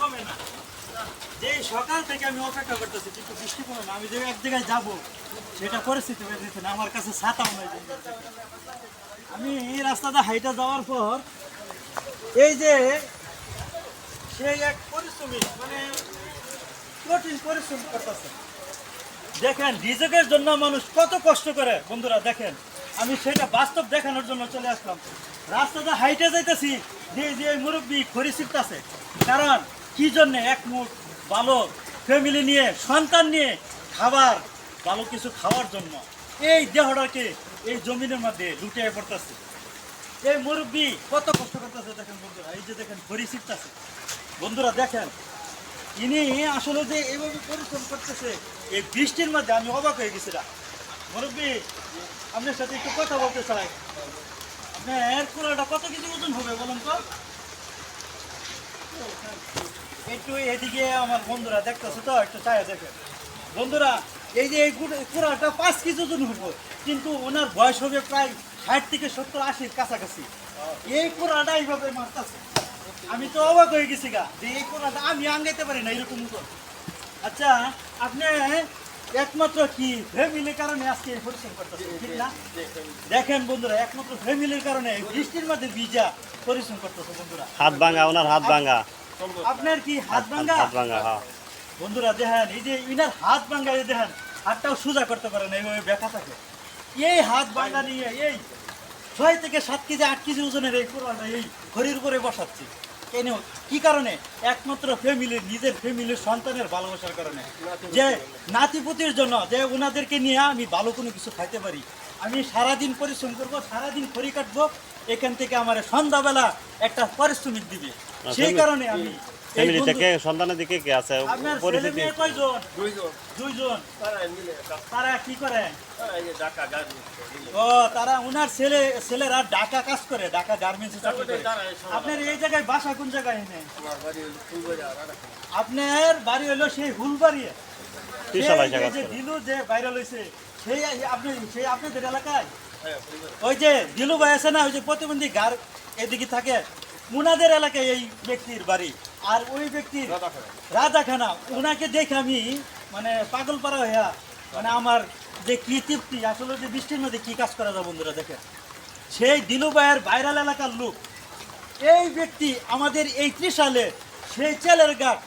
কমে না। যে সকাল থেকে আমি অপেক্ষা করতেছি, কিন্তু বৃষ্টি কমে না, আমি যে এক জায়গায় সেটা পরিস্থিতি হয়ে দিচ্ছে না, আমার কাছে ছাতাও নাই আমি এই রাস্তাটা হাইটা যাওয়ার পর, এই যে সেই এক মানে কঠিন পরিশ্রম করতেছে। দেখেন রিজেকের জন্য মানুষ কত কষ্ট করে, বন্ধুরা দেখেন। আমি সেটা বাস্তব দেখানোর জন্য চলে আসলাম। রাস্তাটা হাইটে যাইতেছি, যে যে মুরব্বী খড়ি ছিটতেছে কারণ কি জন্য এক মুঠ ভালো ফ্যামিলি নিয়ে, সন্তান নিয়ে খাবার, ভালো কিছু খাওয়ার জন্য? এই দেহটাকে এই জমিনের মধ্যে লুটিয়ে পড়তেছে? এই মুরব্বী কত কষ্ট করতেছে দেখেন বন্ধুরা, এই যে দেখেন ছিটতেছে। বন্ধুরা দেখেন, ইনি আসলে যে এইভাবে পরিশ্রম করতেছে, এই বৃষ্টির মধ্যে আমি অবাক হয়ে গেছিলাম মুরব্বী, আপনার সাথে একটু কথা বলতে চাই। আপনার কুড়াটা কত কেজি ওজন হবে বলুন তো? একটু এদিকে আমার বন্ধুরা দেখতেছে তো একটু দেখে। বন্ধুরা এই যে এই কুড়াটা পাঁচ কেজি ওজন হবে কিন্তু ওনার বয়স হবে প্রায় ষাট থেকে সত্তর আশির কাছাকাছি। এই কুড়াটা এইভাবে মারতেছে। আমি তো অবাক হয়ে গেছি গা যে এই কোনাটা আমি আঙ্গাইতে পারি না এরকম উঠোন আচ্ছা আপনি একমাত্র কি ফ্যামিলির কারণে আজকে এই পরিশ্রম করতেছেন ঠিক না? দেখেন বন্ধুরা একমাত্র ফ্যামিলির কারণে বৃষ্টির মধ্যে ভিজা পরিশ্রম করতেছে বন্ধুরা। হাত ভাঙা ওনার হাত ভাঙা। আপনার কি হাত ভাঙ্গা? হাত ভাঙা হ্যাঁ। বন্ধুরা দেখেন এই যে ইনার হাত ভাঙ্গা এই দেখেন হাতটাও সোজা করতে পারে না এইভাবে ব্যথা থাকে। এই হাত ভাঙ্গা নিয়ে এই ছয় থেকে সাত কেজি আট কেজি ওজনের এই কোরআনটা এই ঘড়ির উপরে বসাচ্ছি। কেন? কি কারণে? একমাত্র ফ্যামিলির নিজের ফ্যামিলির সন্তানের ভালোবাসার কারণে। যে নাতিপুতির জন্য যে ওনাদেরকে নিয়ে আমি ভালো কোনো কিছু খাইতে পারি আমি সারাদিন পরিশ্রম করব সারাদিন খড়ি কাটবো এখান থেকে আমার সন্ধ্যাবেলা একটা পারিশ্রমিক দিবে। সেই কারণে আমি এই ফ্যামিলি থেকে সন্তানের দিকে কে আছে? আপনার পরিস্থিতি কয়জন? দুইজন। দুইজন। তারা মিলে কাজ- তারা কি করে? তারা এই যে ঢাকা গাড়ি ও তারা উনার ছেলে ছেলেরা ঢাকা কাজ করে ঢাকা গার্মেন্টসে চাকরি করে। তারা এই সব- আপনার এই জায়গায় বাসা কোন জায়গায় এনে? বাড়ি হলো আপনার বাড়ি হলো সেই হুলবাড়ি। বিশাল সেই আইসা কাজ যে দিলু যে ভাইরাল হয়েছে সেই আপনি সেই আপনাদের এলাকায়? হ্যাঁ, ওই যে দিলু ভাই আছে না ওই যে প্রতিবন্ধী গার এদিকে থাকে উনাদের এলাকায় এই ব্যক্তির বাড়ি। আর ওই ব্যক্তির। রাজাখানা ওনাকে দেখে আমি মানে পাগল পাড়া হইয়া মানে আমার যে কি তৃপ্তি, আসলে যে বৃষ্টির মধ্যে কি কাজ করা যায় বন্ধুরা দেখেন। সেই দিলু ভাইয়ের ভাইরাল এলাকার লোক। এই ব্যক্তি আমাদের এই ত্রিশালে সেই চেলের ঘাট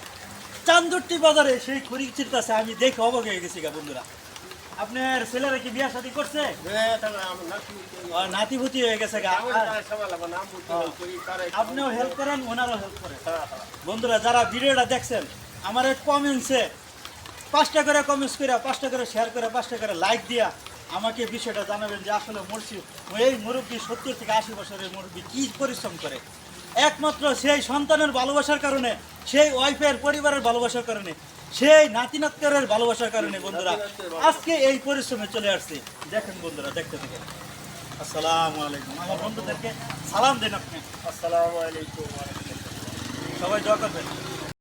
চান্দুরটি বাজারে সেই খড়ি চিন্তাছে আমি দেখে অবাক হয়ে গেছি গা বন্ধুরা। আপনার ছেলেরা কি বিয়া শাদী করছে নাতিভূতি হয়ে গেছে হ্যাঁ। আপনিও হেল্প করেন, ওনারও হেল্প করেন। বন্ধুরা, যারা ভিডিওটা দেখছেন, আমার কমেন্টসে পাঁচটা করে কমেন্টস করে পাঁচটা করে শেয়ার করে পাঁচটা করে লাইক দিয়া আমাকে বিষয়টা জানাবেন যে আসলে মুর্শি এই মুরব্বী সত্তর থেকে আশি বছরের মুরব্বী কী পরিশ্রম করে একমাত্র সেই সন্তানের ভালোবাসার কারণে, সেই ওয়াইফের পরিবারের ভালোবাসার কারণে সেই নাতি নাতকারের ভালোবাসার কারণে বন্ধুরা আজকে এই পরিশ্রমে চলে আসছে। দেখেন বন্ধুরা দেখতে থাকেন। আসসালামু আলাইকুম। আমার বন্ধুদেরকে সালাম দেন আপনি। আসসালামু আলাইকুম সবাই দোয়া করবেন।